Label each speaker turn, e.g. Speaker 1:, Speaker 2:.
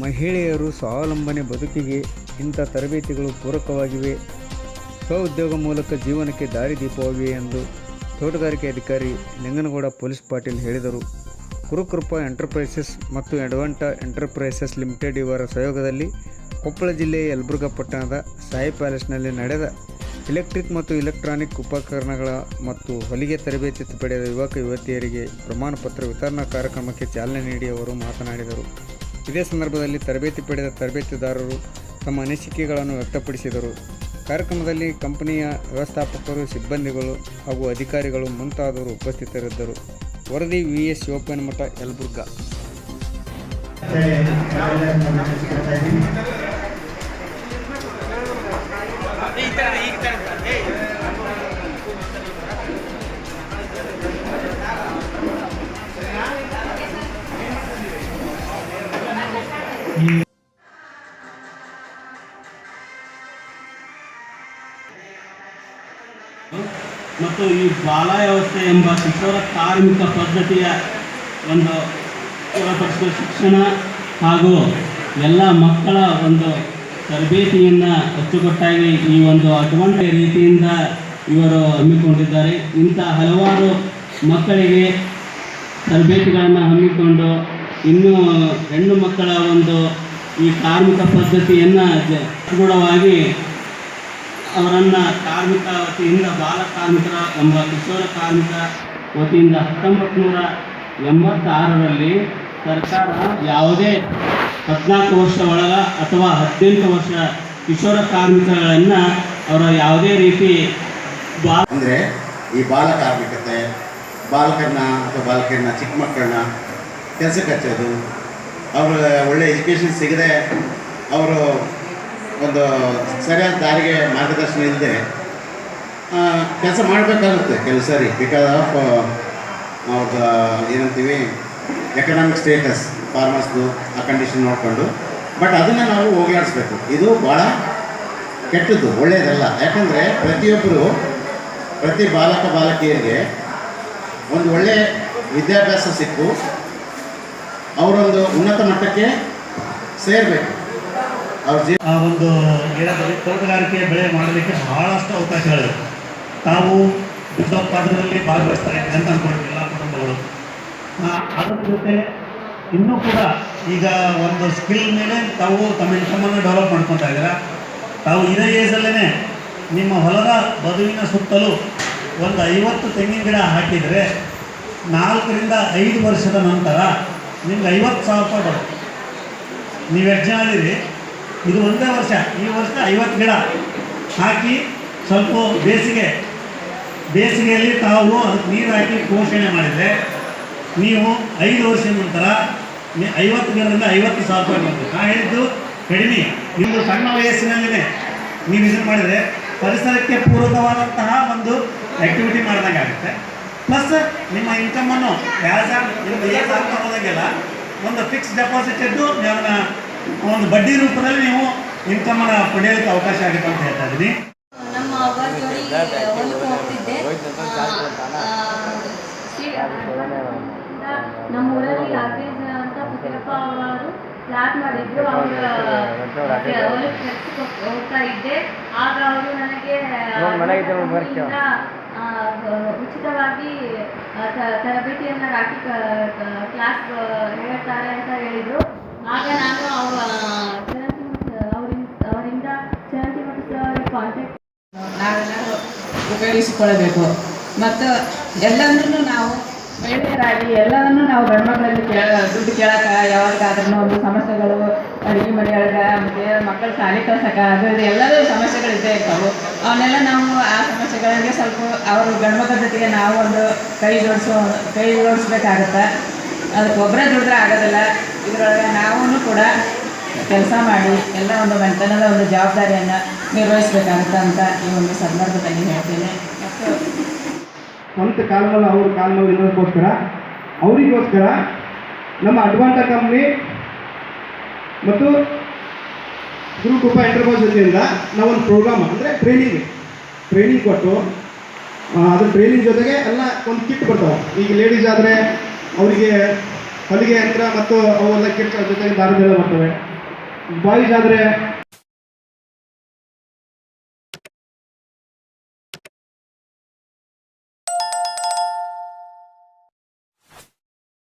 Speaker 1: ಮಹಿಳೆಯರು ಸ್ವಾವಲಂಬನೆ ಬದುಕಿಗೆ ಇಂಥ ತರಬೇತಿಗಳು ಪೂರಕವಾಗಿವೆ. ಸ್ವಉದ್ಯೋಗ ಮೂಲಕ ಜೀವನಕ್ಕೆ ದಾರಿದೀಪವಾಗಿವೆ ಎಂದು ತೋಟಗಾರಿಕೆ ಅಧಿಕಾರಿ ಲಿಂಗನಗೌಡ ಪೊಲೀಸ್ ಪಾಟೀಲ್ ಹೇಳಿದರು. ಕುರುಕೃಪ ಎಂಟರ್ಪ್ರೈಸಸ್ ಮತ್ತು ಅಡ್ವಾಂಟ ಎಂಟರ್ಪ್ರೈಸಸ್ ಲಿಮಿಟೆಡ್ ಇವರ ಸಹಯೋಗದಲ್ಲಿ ಕೊಪ್ಪಳ ಜಿಲ್ಲೆಯ ಯಲಬುರ್ಗಾ ಪಟ್ಟಣದ ಸಾಯಿ ಪ್ಯಾಲೇಸ್ನಲ್ಲಿ ನಡೆದ ಎಲೆಕ್ಟ್ರಿಕ್ ಮತ್ತು ಇಲೆಕ್ಟ್ರಾನಿಕ್ ಉಪಕರಣಗಳ ಮತ್ತು ಹೊಲಿಗೆ ತರಬೇತಿ ಪಡೆದ ಯುವಕ ಯುವತಿಯರಿಗೆ ಪ್ರಮಾಣಪತ್ರ ವಿತರಣಾ ಕಾರ್ಯಕ್ರಮಕ್ಕೆ ಚಾಲನೆ ನೀಡಿ ಅವರು ಮಾತನಾಡಿದರು. ಇದೇ ಸಂದರ್ಭದಲ್ಲಿ ತರಬೇತಿ ಪಡೆದ ತರಬೇತಿದಾರರು ತಮ್ಮ ಅನಿಸಿಕೆಗಳನ್ನು ವ್ಯಕ್ತಪಡಿಸಿದರು. ಕಾರ್ಯಕ್ರಮದಲ್ಲಿ ಕಂಪನಿಯ ವ್ಯವಸ್ಥಾಪಕರು, ಸಿಬ್ಬಂದಿಗಳು ಹಾಗೂ ಅಧಿಕಾರಿಗಳು ಮುಂತಾದವರು ಉಪಸ್ಥಿತರಿದ್ದರು. ವರದಿ ವಿ ಎಸ್ ಶಿವಪ್ಪನಮಠ ಯಲಬುರ್ಗಾ.
Speaker 2: ಮತ್ತು ಈ ಬಾಲ ವ್ಯವಸ್ಥೆ ಎಂಬ ಕಿಶೋರ ಕಾರ್ಮಿಕ ಪದ್ಧತಿಯ ಒಂದು ಒಳಪಡಿಸುವ ಶಿಕ್ಷಣ ಹಾಗೂ ಎಲ್ಲ ಮಕ್ಕಳ ಒಂದು ತರಬೇತಿಯನ್ನು ಅಚ್ಚುಕಟ್ಟಾಗಿ ಈ ಒಂದು ಅಡ್ವಾಂಟ ರೀತಿಯಿಂದ ಇವರು ಹಮ್ಮಿಕೊಂಡಿದ್ದಾರೆ. ಇಂಥ ಹಲವಾರು ಮಕ್ಕಳಿಗೆ ತರಬೇತಿಗಳನ್ನು ಹಮ್ಮಿಕೊಂಡು ಇನ್ನೂ ಹೆಣ್ಣು ಮಕ್ಕಳ ಒಂದು ಈ ಕಾರ್ಮಿಕ ಪದ್ಧತಿಯನ್ನು ಜಗೂಢವಾಗಿ ಅವರನ್ನು ಕಾರ್ಮಿಕ ವತಿಯಿಂದ ಬಾಲ ಕಾರ್ಮಿಕರ ಎಂಬ ಕಿಶೋರ ಕಾರ್ಮಿಕ ವತಿಯಿಂದ ಹತ್ತೊಂಬತ್ತು ನೂರ ಎಂಬತ್ತಾರರಲ್ಲಿ ಸರ್ಕಾರ ಯಾವುದೇ ಹದಿನಾಲ್ಕು ವರ್ಷ ಒಳಗ ಅಥವಾ ಹದಿನೆಂಟು ವರ್ಷ ಕಿಶೋರ ಕಾರ್ಮಿಕಗಳನ್ನು ಅವರ ಯಾವುದೇ ರೀತಿ ಬಾ
Speaker 3: ಅಂದರೆ ಈ ಬಾಲ ಕಾರ್ಮಿಕತೆ ಬಾಲಕರನ್ನ ಅಥವಾ ಬಾಲಕಿಯರನ್ನ ಚಿಕ್ಕ ಮಕ್ಕಳನ್ನ ಕೆಲಸಕ್ಕೆ ಹಚ್ಚೋದು, ಅವರು ಒಳ್ಳೆ ಎಜುಕೇಷನ್ ಸಿಗದೆ ಅವರು ಒಂದು ಸರಿಯಾದ ದಾರಿಗೆ ಮಾರ್ಗದರ್ಶನ ಇಲ್ಲದೆ ಕೆಲಸ ಮಾಡಬೇಕಾಗುತ್ತೆ ಕೆಲವು ಸರಿ. ಬಿಕಾಸ್ ಆಫ್ ಅವ್ರದ ಏನಂತೀವಿ ಎಕನಾಮಿಕ್ ಸ್ಟೇಟಸ್ ಫಾರ್ಮರ್ಸ್ದು ಆ ಕಂಡೀಷನ್ ನೋಡಿಕೊಂಡು. ಬಟ್ ಅದನ್ನು ನಾವು ಹೋಗಲಾಡಿಸ್ಬೇಕು ಇದು ಭಾಳ ಕೆಟ್ಟದ್ದು ಒಳ್ಳೆಯದಲ್ಲ ಯಾಕಂದರೆ ಪ್ರತಿಯೊಬ್ಬರು ಪ್ರತಿ ಬಾಲಕ, ಬಾಲಕಿಯರಿಗೆ ಒಂದು ಒಳ್ಳೆ ವಿದ್ಯಾಭ್ಯಾಸ ಸಿಕ್ಕು, ಅವರೊಂದು ಉನ್ನತ ಮಟ್ಟಕ್ಕೆ ಸೇರಬೇಕು.
Speaker 4: ಆ ಒಂದು ಏನಾದರೆ ತೋಟಗಾರಿಕೆ ಬೆಳೆ ಮಾಡಲಿಕ್ಕೆ ಬಹಳಷ್ಟು ಅವಕಾಶಗಳಿವೆ. ತಾವು ಉತ್ಪಾದನೆಯಲ್ಲಿ ಭಾಗವಹಿಸ್ತಾರೆ ಅಂತ ಅಂದ್ಕೊಂಡಿದ್ದೀವಿ ಎಲ್ಲ ಕುಟುಂಬಗಳು. ಅದರ ಜೊತೆ ಇನ್ನೂ ಕೂಡ ಈಗ ಒಂದು ಸ್ಕಿಲ್ ಮೇಲೆ ತಾವು ತಮ್ಮ ಇನ್ಕಮನ್ನು ಡೆವಲಪ್ ಮಾಡ್ಕೊತಾ ಇದ್ದೀರಾ? ತಾವು ಇದೇ ಏಜಲ್ಲೇ ನಿಮ್ಮ ಹೊಲದ ಬದುವಿನ ಸುತ್ತಲೂ ಒಂದು ಐವತ್ತು ತೆಂಗಿನ ಗಿಡ ಹಾಕಿದರೆ ನಾಲ್ಕರಿಂದ ಐದು ವರ್ಷದ ನಂತರ ನಿಮ್ಗೆ ಐವತ್ತು ಸಾವಿರ ರೂಪಾಯಿ ಬರುತ್ತೆ. ನೀವು ಯಜ್ಞ ಇದು ಒಂದೇ ವರ್ಷ. ಈ ವರ್ಷ ಐವತ್ತು ಗಿಡ ಹಾಕಿ ಸ್ವಲ್ಪ ಬೇಸಿಗೆ, ಬೇಸಿಗೆಯಲ್ಲಿ ತಾವು ಅದಕ್ಕೆ ನೀರು ಹಾಕಿ ಪೋಷಣೆ ಮಾಡಿದರೆ ನೀವು ಐದು ವರ್ಷದ ನಂತರ ಐವತ್ತು ಗಿಡದಿಂದ ಐವತ್ತು ಸಾವಿರ ರೂಪಾಯಿ ಬರ್ತದೆ ನಾ ಹೇಳಿದ್ದು ಕಡಿಮೆ. ನಿಮ್ಮದು ಸಣ್ಣ ವಯಸ್ಸಿನಲ್ಲೇ ನೀವು ಇದನ್ನು ಮಾಡಿದರೆ ಪರಿಸರಕ್ಕೆ ಪೂರಕವಾದಂತಹ ಒಂದು ಆ್ಯಕ್ಟಿವಿಟಿ ಮಾಡಿದಂಗೆ ಆಗುತ್ತೆ. ಪ್ಲಸ್ ನಿಮ್ಮ ಇನ್ಕಮನ್ನು ಯಾರು ಸಾಕು ಹೋದಂಗೆಲ್ಲ ಒಂದು ಫಿಕ್ಸ್ ಡೆಪಾಸಿಟ್ ಇದ್ದು ಅದನ್ನ ಒಂದು ಬಡ್ಡಿ ರೂಪದಲ್ಲಿ ನೀವು ಇನ್ಕಮನ್ನು ಪಡೆಯೋಕ್ಕೆ ಅವಕಾಶ ಆಗುತ್ತೆ ಅಂತ ಹೇಳ್ತಾ ಇದ್ದೀನಿ.
Speaker 5: ನಮ್ಮ ಊರಲ್ಲಿ ರಾಕೇಶ್ ಅಂತ ಪುತ್ತಿರಪ್ಪ ಅವರು ಫ್ಲಾಟ್ ಮಾಡಿದ್ರು. ಅವರ ಹೋಗ್ತಾ ಇದ್ದೆ. ಆಗ ಅವರು ನನಗೆ ಉಚಿತವಾಗಿ ತರಬೇತಿಯನ್ನ ರಾಕಿ ಕ್ಲಾಸ್ ಹೇಳ್ತಾರೆ ಅಂತ ಹೇಳಿದ್ರು. ಆಗ ನಾನು ಅವ ಚರಂತಿ ಮತ್ತು ಅವರಿಂದ ಚರಂತಿ ಮತ್ತು ಕಾಂಟ್ಯಾಕ್ಟ್
Speaker 6: ನಾವೆಲ್ಲರೂ ಉಪಯೋಗಿಸಿಕೊಳ್ಳಬೇಕು. ಮತ್ತು ಎಲ್ಲವನ್ನೂ ನಾವು ಮಹಿಳೆಯರಾಗಿ ಎಲ್ಲವನ್ನು ನಾವು ಗಂಡ್ಮಕ್ಳಲ್ಲಿ ಕೇಳ, ದುಡ್ಡು ಕೇಳಕ್ಕೆ ಯಾವಾಗಾದ್ರೂ ಒಂದು ಸಮಸ್ಯೆಗಳು, ಅಡುಗೆ ಮನೆಯೊಳಗೆ, ಮತ್ತು ಮಕ್ಕಳು ಶಾಲೆ ಕಳ್ಸಕ್ಕೆ ಅದು ಎಲ್ಲರೂ ಸಮಸ್ಯೆಗಳು ಇದ್ದೇ ಇರ್ತಾವೆ. ಅವನ್ನೆಲ್ಲ ನಾವು ಆ ಸಮಸ್ಯೆಗಳಿಗೆ ಸ್ವಲ್ಪ ಅವರು ಗಂಡ್ಮಕ್ಳ ಜೊತೆಗೆ ನಾವು ಒಂದು ಕೈ ಜೋಡಿಸೋ, ಕೈ ಜೋಡಿಸ್ಬೇಕಾಗತ್ತೆ. ಅದಕ್ಕೆ ಒಬ್ಬರೇ ದುಡಿದ್ರೆ ಆಗೋದಿಲ್ಲ. ಇದರೊಳಗೆ ನಾವೂ ಕೂಡ ಕೆಲಸ ಮಾಡಿ ಎಲ್ಲ ಒಂದು ಮನೆತನದ ಒಂದು ಜವಾಬ್ದಾರಿಯನ್ನು ನಿರ್ವಹಿಸಬೇಕಾಗುತ್ತೆ ಅಂತ ಈ ಒಂದು ಸಂದರ್ಭದಲ್ಲಿ ಹೇಳ್ತೇನೆ.
Speaker 7: ಸ್ವಂತ ಕಾಲದಲ್ಲಿ ಅವ್ರ ಕಾಲದಲ್ಲಿ ಇರೋದಕ್ಕೋಸ್ಕರ ಅವರಿಗೋಸ್ಕರ ನಮ್ಮ ಅಡ್ವಾಂಟ ಕಂಪ್ನಿ ಮತ್ತು ಗುರುಕೃಪ ಎಂಟರ್ಪ್ರೈಸ್ ವತಿಯಿಂದ ನಾವೊಂದು ಪ್ರೋಗ್ರಾಮ್ ಅಂದರೆ ಟ್ರೈನಿಂಗ್ ಟ್ರೈನಿಂಗ್ ಕೊಟ್ಟು ಅದ್ರ ಟ್ರೈನಿಂಗ್ ಜೊತೆಗೆ ಎಲ್ಲ ಒಂದು ಕಿಟ್ ಬರ್ತಾವೆ ಈಗ ಲೇಡೀಸ್ ಆದರೆ ಅವರಿಗೆ ಹೊಲಿಗೆ ಯಂತ್ರ ಮತ್ತು ಅವೆಲ್ಲ ಕಿಟ್ ಜೊತೆಗೆ ಬರ್ತವೆ. ಬಾಯ್ಸ್ ಆದರೆ